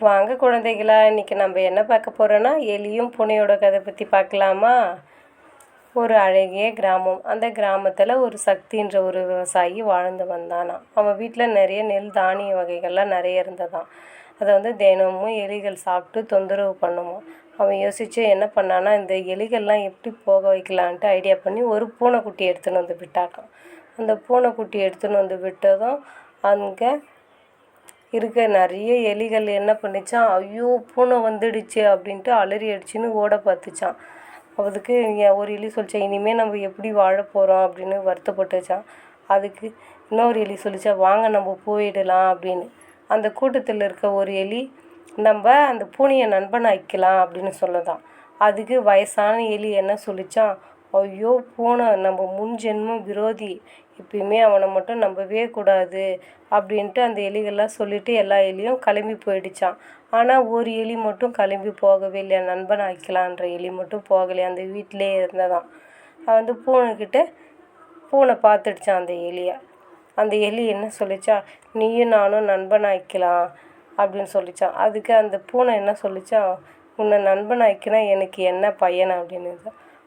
வாங்க குழந்தைகளா இன்றைக்கி நம்ம என்ன பார்க்க போகிறோன்னா எலியும் பூனையோட கதை பற்றி பார்க்கலாமா? ஒரு அழகிய கிராமம். அந்த கிராமத்தில் ஒரு சக்தின்ற ஒரு விவசாயி வாழ்ந்து வந்தானாம் அவன் வீட்டில் நிறைய நெல் தானிய வகைகள்லாம் நிறைய இருந்ததாம். அதை வந்து தினமும் எலிகள் சாப்பிட்டு தொந்தரவு பண்ணுவோம் அவன் யோசித்து என்ன பண்ணான்னா இந்த எலிகள்லாம் எப்படி போக வைக்கலான்ட்டு ஐடியா பண்ணி ஒரு பூனைக்குட்டி எடுத்துன்னு வந்து விட்டாக்கான் அந்த பூனைக்குட்டி எடுத்துன்னு வந்து விட்டதும் அங்கே இருக்க நிறைய எலிகள் என்ன பண்ணிச்சான்? ஐயோ பூனை வந்துடுச்சு அப்படின்ட்டு அலறி அடிச்சுன்னு ஓட பார்த்துச்சான். அதுக்கு ஒரு எலி சொல்லிச்சான் இனிமேல் நம்ம எப்படி வாழ போகிறோம் அப்படின்னு வருத்தப்பட்டுச்சான். அதுக்கு இன்னொரு எலி சொல்லிச்சா வாங்க நம்ம போயிடலாம் அப்படின்னு. அந்த கூட்டத்தில் இருக்க ஒரு எலி நம்ம அந்த பூனையை நண்பனாக்கலாம் அப்படின்னு சொல்லுதான். அதுக்கு வயசான எலி என்ன சொல்லிச்சான் ஐயோ பூனை நம்ம முன் ஜென்மம் விரோதி. எப்பயுமே அவனை மட்டும் நம்பவே கூடாது அப்படின்ட்டு அந்த எலிகள்லாம் சொல்லிட்டு எல்லா எலியும் கிளம்பி போயிடுச்சான் ஆனால் ஒரு எலி மட்டும் கிளம்பி போகவே இல்லையா? நண்பன் ஆக்கலான்ற எலி மட்டும் போகலையா? அந்த வீட்டிலே இருந்ததான் அவன் வந்து பூனைக்கிட்ட பூனை பார்த்துடுச்சான் அந்த எலியை. அந்த எலி என்ன சொல்லிச்சா? நீயும் நானும் நண்பனாக்கலாம் அப்படின்னு சொல்லிச்சான் அதுக்கு அந்த பூனை என்ன சொல்லிச்சான் உன்னை நண்பன் ஆக்கினா எனக்கு என்ன பயன்? அப்படின்னு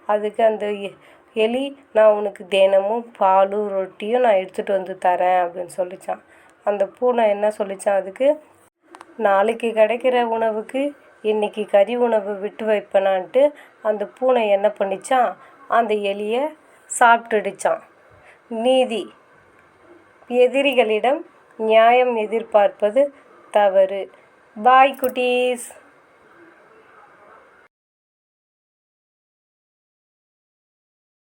அதுக்கு அந்த எ- எலி நான் உனக்கு தினமும் பாலும் ரொட்டியும் நான் எடுத்துகிட்டு வந்து தரேன் அப்படின்னு சொல்லிச்சான். அந்த பூனை என்ன சொல்லிச்சான் அதுக்கு நாளைக்கு கிடைக்கிற உணவுக்கு இன்றைக்கி கறி உணவு விட்டு வைப்பேனான்ட்டு அந்த பூனை என்ன பண்ணிச்சான் அந்த எலியை சாப்பிட்டுடுச்சான். நீதி எதிரிகளிடம் நியாயம் எதிர்பார்ப்பது தவறு. பாய் குட்டீஸ்.